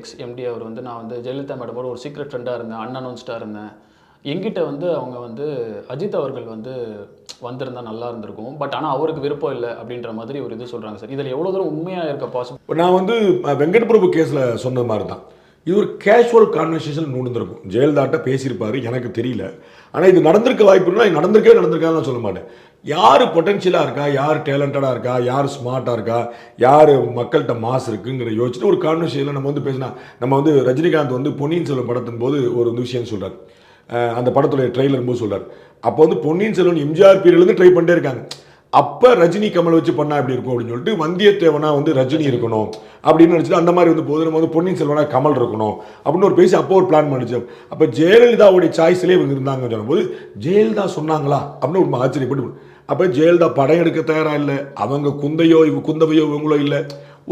X empty அவர் வந்து நான் வந்து ஜெயலலிதா மேடமோட ஒரு சீக்ரெட் ஃப்ரெண்டாக இருந்தேன் அன்அனௌன்ஸ்டாக இருந்தேன். எங்கிட்ட வந்து அவங்க வந்து அஜித் அவர்கள் வந்து வந்திருந்தா நல்லா இருந்திருக்கும். பட் ஆனால் அவருக்கு விருப்பம் இல்லை அப்படின்ற மாதிரி ஒரு இது சொல்கிறாங்க சார். இதில் எவ்வளோ தூரம் உண்மையாக இருக்க பாசிபிள் இப்போ நான் வந்து வெங்கட் பிரபு கேஸில் சொன்ன மாதிரி தான் இது ஒரு கேஷுவல் கான்வர்சேஷன் நுழைந்திருக்கும் ஜெயலலிதாட்ட பேசியிருப்பார் எனக்கு தெரியல. ஆனால் இது நடந்திருக்க வாய்ப்புனா இது நடந்திருக்கே நடந்திருக்கான்னு நான் சொல்ல மாட்டேன். யார் பொட்டன்ஷியலாக இருக்கா? யார் டேலண்டடாக இருக்கா? யார் ஸ்மார்ட்டாக இருக்கா? யார் மக்கள்கிட்ட மாஸ் இருக்குங்கிற யோசிச்சுட்டு ஒரு கான்வர்சேஷனில் நம்ம வந்து பேசினா நம்ம வந்து ரஜினிகாந்த் வந்து பொன்னியின் செல்வன் படத்தின் போது ஒரு விஷயம் சொல்கிறார் அந்த படத்துடைய ட்ரெய்லர் போது சொல்கிறார் அப்போ வந்து பொன்னியின் செல்வன் எம்ஜிஆர் பீரியட்லேருந்து ட்ரை பண்ணிட்டே இருக்காங்க. அப்போ ரஜினி கமல் வச்சு பண்ணா எப்படி இருக்கும் அப்படின்னு சொல்லிட்டு வந்தியத்தேவனா வந்து ரஜினி இருக்கணும் அப்படின்னு நினச்சிட்டு அந்த மாதிரி வந்து போது நம்ம வந்து பொன்னியின் செல்வனா கமல் இருக்கணும் அப்படின்னு ஒரு பேசி அப்போ ஒரு பிளான் பண்ணிச்சு. அப்போ ஜெயலலிதாவுடைய சாய்ஸ்லேயே இவங்க இருந்தாங்கன்னு சொல்லும்போது ஜெயலலிதா சொன்னாங்களா? அப்படின்னு ஒரு ஆச்சரியப்பட்டு அப்போ ஜெயலலிதா படம் எடுக்க தயாராக இல்லை? அவங்க குந்தையோ இவ குந்தவையோ இவங்களோ இல்லை.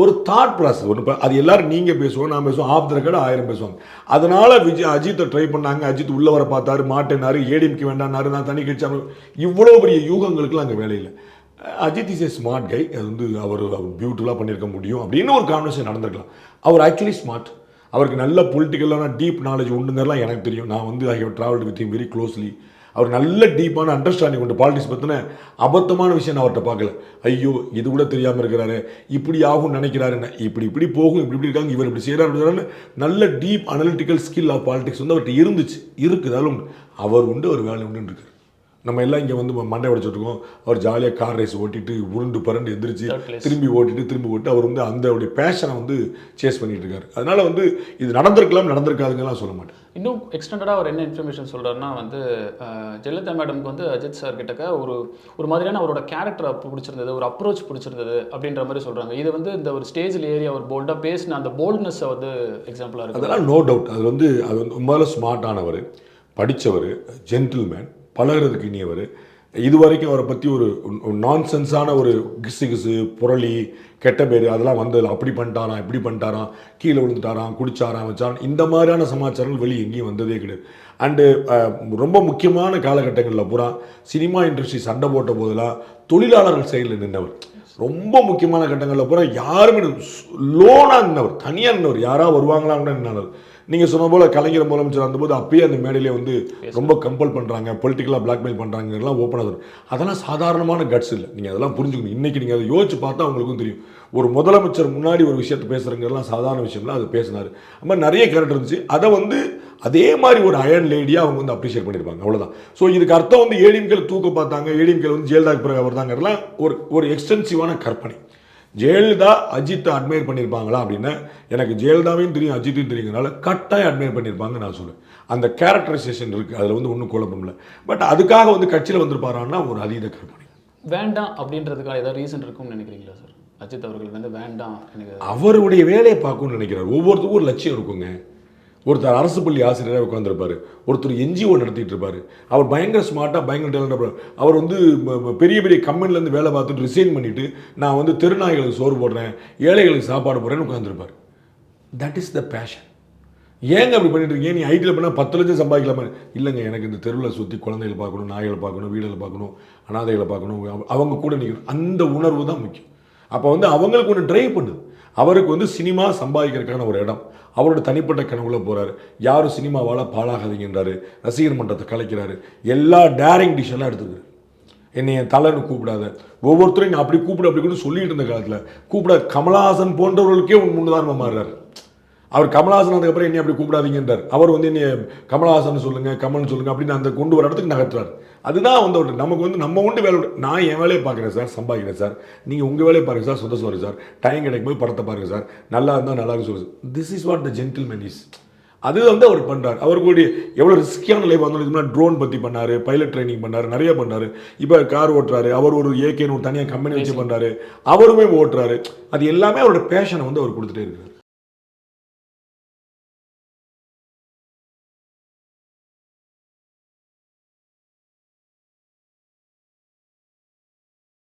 ஒரு தாட் ப்ராசஸ் ஒன்று அது எல்லாரும் நீங்கள் பேசுவோம் நான் பேசுவோம் ஆஃப் த ரெக்கார்டு ஆயிரம் பேசுவாங்க. அதனால் விஜய் அஜித்தை ட்ரை பண்ணாங்க. அஜித் உள்ள வர பார்த்தாரு மாட்டேனாரு ஏடிஎம்கே வேண்டானாரு நான் தனி கட்சி இவ்வளோ பெரிய யூகங்களுக்குலாம் அங்கே வேலையில்லை Ajith is a smart guy அது வந்து அவர் அவர் பியூட்டிஃபுல்லாக பண்ணியிருக்க முடியும் அப்படின்னு ஒரு கான்வர்சேஷன் நடந்திருக்கலாம். அவர் ஆக்சுவலி ஸ்மார்ட் அவருக்கு நல்ல பொலிட்டிக்கலான டீப் நாலேஜ் உண்டுங்கிறலாம் எனக்கு தெரியும். நான் வந்து I have travelled with very closely அவர் நல்ல டீப்பான அண்டர்ஸ்டாண்டிங் உண்டு பாலிடிக்ஸ் பற்றின அபத்தமான விஷயம் நான் அவர்கிட்ட பார்க்கல. ஐயோ இது கூட தெரியாமல் இருக்கிறாரு இப்படி ஆகும் நினைக்கிறாருன்னு இப்படி இப்படி போகும் இப்படி இப்படி இருக்காங்க இவர் இப்படி செய்கிறாரு நல்ல deep analytical skill of politics வந்து அவர்கிட்ட இருந்துச்சு இருக்குது உண்டு அவர் உண்டு அவர் வேலை உண்டுன்னு இருக்கார். நம்ம எல்லாம் இங்கே வந்து மண்டை உடைச்சிட்டு இருக்கோம். அவர் ஜாலியாக கார் ரேஸ் ஓட்டிட்டு உருண்டு பரண்டு எந்திரிச்சு. திரும்பி ஓட்டிட்டு திரும்பி ஓட்டு அவர் வந்து அந்த அவருடைய பேஷனை வந்து சேஸ் பண்ணிட்டு இருக்காரு. அதனால வந்து இது நடந்திருக்கலாம் நடந்திருக்காதுங்கலாம் சொல்ல மாட்டேன். இன்னும் எக்ஸ்டெண்டடாக அவர் என்ன இன்ஃபர்மேஷன் சொல்றாருன்னா வந்து ஜெயலலிதா மேடம்க்கு வந்து அஜித் சார் கிட்டக்க ஒரு ஒரு மாதிரியான அவரோட கேரக்டர் பிடிச்சிருந்தது ஒரு அப்ரோச் பிடிச்சிருந்தது அப்படின்ற மாதிரி சொல்றாங்க. இது வந்து இந்த ஒரு ஸ்டேஜில் ஏறி அவர் போல்டாக பேசின அந்த போல்ட்னஸை வந்து எக்ஸாம்பிளாக இருக்கு. அதெல்லாம் நோ டவுட் அது வந்து அது வந்து முதல்ல ஸ்மார்ட்டானவர் படித்தவர் ஜென்டில்மேன் பழகுறதுக்கு இனியவர். இது வரைக்கும் அவரை பற்றி ஒரு நான்சென்ஸான ஒரு கிசு கிசு புரளி கெட்ட பேர் அதெல்லாம் வந்தது அப்படி பண்ணிட்டாராம் இப்படி பண்ணிட்டாராம் கீழே விழுந்துட்டாராம் குடிச்சாராம் வச்சாராம். இந்த மாதிரியான சமாச்சாரங்கள் வெளியே எங்கேயும் வந்ததே கிடையாது. அண்டு ரொம்ப முக்கியமான காலகட்டங்களில் பூரா சினிமா இண்டஸ்ட்ரி சண்டை போட்ட போதெல்லாம் தொழிலாளர்கள் செயலில் நின்றவர் ரொம்ப முக்கியமான கட்டங்களில் பூரா யாருமே லோனாக நின்றவர் தனியாக நின்றவர் யாராவது வருவாங்களான்னு நின்றவர் நீங்கள் சொன்ன போல் கலைஞர் முதலமைச்சர் வந்தபோது அப்பயே அந்த மேடையிலே வந்து ரொம்ப கம்பல் பண்ணுறாங்க பொலிட்டிக்கலாக பிளாக்மெயில் பண்ணுறாங்கலாம் ஓப்பனாக அதெல்லாம் சாதாரணமான கட்ஸ் இல்லை. நீங்கள் அதெல்லாம் புரிஞ்சுக்கணும். இன்றைக்கி நீங்கள் அதை யோசிச்சு பார்த்தா உங்களுக்கும் தெரியும். ஒரு முதலமைச்சர் முன்னாடி ஒரு விஷயத்தை பேசுகிறவங்கலாம் சாதாரண விஷயம்லாம் அது பேசினார். அது மாதிரி நிறைய கேரக்டர் இருந்துச்சு. அதை வந்து அதே மாதிரி ஒரு அயன் லேடியாக அவங்க வந்து அப்ரிஷியேட் பண்ணியிருப்பாங்க. அவ்வளோதான் ஸோ இதுக்கு அர்த்தம் வந்து ஏடிஎம்கேல தூக்க பார்த்தாங்க ஏடிஎம்கேல வந்து ஜெயலலிதா பிறகு அவர் தாங்கிறதுலாம் ஒரு ஒரு எக்ஸ்டென்சிவான கற்பனை. ஜெயலலிதா அஜித்தை அட்மையர் பண்ணியிருப்பாங்களா அப்படின்னா எனக்கு ஜெயலலிதாவையும் தெரியும் அஜித்தையும் தெரியுங்கனால கட்டாயம் அட்மையர் பண்ணியிருப்பாங்க நான் சொல்லுவேன் அந்த கேரக்டரைசேஷன் இருக்குது அதில் வந்து ஒன்றும் குழப்பம் இல்லை. பட் அதுக்காக வந்து கட்சியில் வந்திருப்பாரான்னா ஒரு அதீத கற்பனை. வேண்டாம் அப்படின்றதுக்கான ஏதாவது ரீசன் இருக்கும்னு நினைக்கிறீங்களா சார் அஜித் அவர்கள் வந்து வேண்டாம் எனக்கு அவருடைய வேலையை பார்க்கணும்னு நினைக்கிறார். ஒவ்வொருத்தருக்கும் ஒரு லட்சியம் இருக்குங்க. ஒருத்தர் அரசு பள்ளி ஆசிரியராக உட்காந்துருப்பார் ஒருத்தர் என்ஜிஓ நடத்திட்டு இருப்பார் அவர் பயங்கர ஸ்மார்ட்டாக பயங்கர டேலண்டாக அவர் வந்து பெரிய பெரிய கம்பெனிலேருந்து வேலை பார்த்துட்டு ரிசைன் பண்ணிவிட்டு நான் வந்து தெருநாய்களுக்கு சோறு போடுறேன் ஏழைகளுக்கு சாப்பாடு போடுறேன்னு உட்காந்துருப்பார் தட் இஸ் த பேஷன் ஏங்க அப்படி பண்ணிட்டு இருக்கீங்க? நீ ஐடியில் பண்ணால் பத்து லட்சம் சம்பாதிக்கலாமா. இல்லைங்க எனக்கு இந்த தெருவில் சுற்றி குழந்தைகளை பார்க்கணும் நாய்களை பார்க்கணும் வீடுகளை பார்க்கணும் அனாதைகளை பார்க்கணும் அவங்க கூட நிற்கணும் அந்த உணர்வு தான் முக்கியம். அப்போ வந்து அவங்களுக்கு ஒன்று ட்ரைவ் பண்ணுது. அவருக்கு வந்து சினிமா சம்பாதிக்கிறதுக்கான ஒரு இடம். அவரோட தனிப்பட்ட கனவுல போகிறாரு யாரும் சினிமாவால் பாழாகாதீங்கன்றாரு ரசிகர் மன்றத்தை கலைக்கிறாரு. எல்லா டேரிங் டிஷ்ஷெல்லாம் எடுத்துக்கிறாரு என்னை என் தலைன்னு கூப்பிடாத. ஒவ்வொருத்தரையும் நான் அப்படி கூப்பிடு அப்படி கூட சொல்லிட்டு இருந்த காலத்தில் கூப்பிடாது கமலஹாசன் போன்றவர்களுக்கே உன் முன்னுதாரணமாக மாறுறாரு. அவர் கமலஹாசன் அதுக்கப்புறம் என்னை அப்படி கூப்பிடாதீங்கன்றார். அவர் வந்து என்னை கமலஹாசன் சொல்லுங்க கமல்னு சொல்லுங்க அப்படின்னு அந்த கொண்டு வர இடத்துக்கு நகர்த்துறாரு. அதுதான் வந்து அவரு நமக்கு வந்து நம்ம உண்டு வேலை. நான் என் வேலையை பார்க்குறேன் சார் சம்பாதிக்கிறேன் சார். நீங்கள் உங்கள் வேலையை பாருங்க சார் சொந்த சொல்லுங்க சார். டைம் கிடைக்கும் போது படத்தை பாருங்க சார். நல்லா இருந்தால் நல்லா இருக்கும் சொல்லுங்க this is what the gentleman is அது வந்து அவர் பண்றார். அவருக்குடைய எவ்வளோ ரிஸ்கியான லைஃப் வந்து இதுக்கு ட்ரோன் பற்றி பண்ணாரு பைலட் ட்ரைனிங் பண்ணாரு நிறைய பண்ணாரு. இப்போ கார் ஓட்டுறாரு அவர் ஒரு ஏகேன்னு ஒரு தனியாக கம்பெனி வச்சு பண்றாரு. அவருமே ஓட்டுறாரு. அது எல்லாமே அவரோட பேஷனை வந்து அவர் கொடுத்துட்டே இருக்கிறார்.